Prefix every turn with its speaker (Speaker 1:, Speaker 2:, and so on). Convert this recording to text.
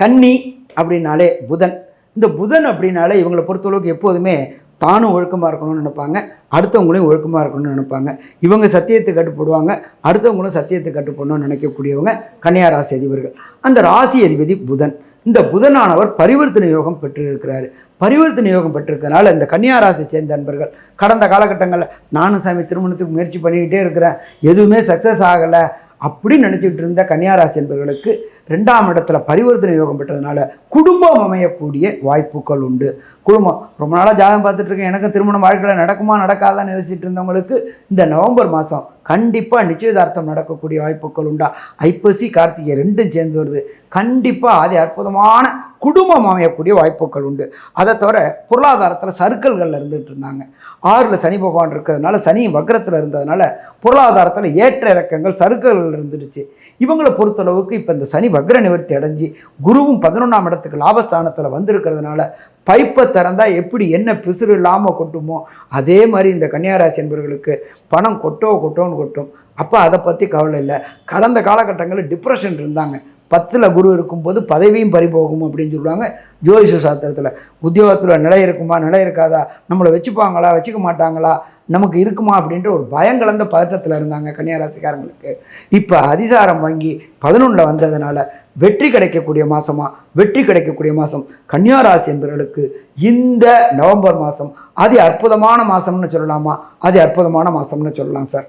Speaker 1: கன்னி அப்படின்னாலே புதன். இந்த புதன் அப்படின்னாலே இவங்களை பொறுத்தளவுக்கு எப்போதுமே தானும் ஒழுக்கமாக இருக்கணும்னு நினைப்பாங்க. அடுத்தவங்களையும் ஒழுக்கமாக இருக்கணும்னு நினைப்பாங்க. இவங்க சத்தியத்தை கட்டுப்படுவாங்க. அடுத்தவங்களும் சத்தியத்தை கட்டுப்படணும்னு நினைக்கக்கூடியவங்க கன்னியா ராசி அதிபர்கள். அந்த ராசி அதிபதி புதன். இந்த புதனானவர் பரிவர்த்தனை யோகம் பெற்றிருக்கிறாரு. பரிவர்த்தனை யோகம் பெற்றிருக்கிறதுனால இந்த கன்னியாராசி சேர்ந்த நண்பர்கள் கடந்த காலகட்டங்களில் நானும் சாமி திருமணத்துக்கு முயற்சி பண்ணிக்கிட்டே இருக்கிறேன். எதுவுமே சக்ஸஸ் ஆகலை. அப்படி நினச்சிக்கிட்டு இருந்த கன்னியாராசி என்பவர்களுக்கு ரெண்டாம் இடத்துல பரிவர்த்தனை யோகம் பெற்றதுனால குடும்பம் அமையக்கூடிய வாய்ப்புகள் உண்டு. குடும்பம் ரொம்ப நாளாக ஜாதகம் பார்த்துட்டு இருக்கேன். எனக்கு திருமணம் வாழ்க்கையில் நடக்குமா நடக்காதான்னு யோசிச்சுட்டு இருந்தவங்களுக்கு இந்த நவம்பர் மாதம் கண்டிப்பாக நிச்சயதார்த்தம் நடக்கக்கூடிய வாய்ப்புகள் உண்டா? ஐப்பசி கார்த்திகை ரெண்டும் சேர்ந்து வருது. கண்டிப்பாக அது அற்புதமான குடும்பம் அமையக்கூடிய வாய்ப்புகள் உண்டு. அதை தவிர பொருளாதாரத்தில் சர்க்கிள்களில் இருந்துகிட்டு இருந்தாங்க. ஆறில் சனி பகவான் இருக்கிறதுனால சனி வக்கரத்தில் இருந்ததுனால பொருளாதாரத்தில் ஏற்ற இறக்கங்கள் சர்க்கிள்கள் இருந்துடுச்சு. இவங்களை பொறுத்தளவுக்கு இப்போ இந்த சனி வக்ர நிவர்த்தி அடைஞ்சு குருவும் பதினொன்றாம் இடத்துக்கு லாபஸ்தானத்தில் வந்திருக்கிறதுனால பைப்பை திறந்தால் எப்படி என்ன பிசுறு இல்லாமல் கொட்டுமோ அதே மாதிரி இந்த கன்னியாராசி என்பவர்களுக்கு பணம் கொட்டோ கொட்டோன்னு கொட்டும். அப்போ அதை பற்றி கவலை இல்லை. கடந்த காலகட்டங்களில் டிப்ரெஷன் இருந்தாங்க. பத்தில் குரு இருக்கும்போது பதவியும் பறிபோகும் அப்படின்னு சொல்லுவாங்க. ஜோதிஷ சாஸ்திரத்தில் உத்தியோகத்தில் நிலை இருக்குமா நிலை இருக்காதா? நம்மளை வச்சுப்பாங்களா வச்சுக்க மாட்டாங்களா? நமக்கு இருக்குமா அப்படின்ற ஒரு பயம் கலந்த பதட்டத்தில் இருந்தாங்க கன்னியாராசிக்காரங்களுக்கு. இப்போ அதிசாரம் வாங்கி பதினொன்றில் வந்ததுனால வெற்றி கிடைக்கக்கூடிய மாதமா வெற்றி கிடைக்கக்கூடிய மாதம் கன்னியாராசி என்பவர்களுக்கு இந்த நவம்பர் மாதம் அது அற்புதமான மாதம்னு சொல்லலாமா? அது அற்புதமான மாதம்னு சொல்லலாம் சார்.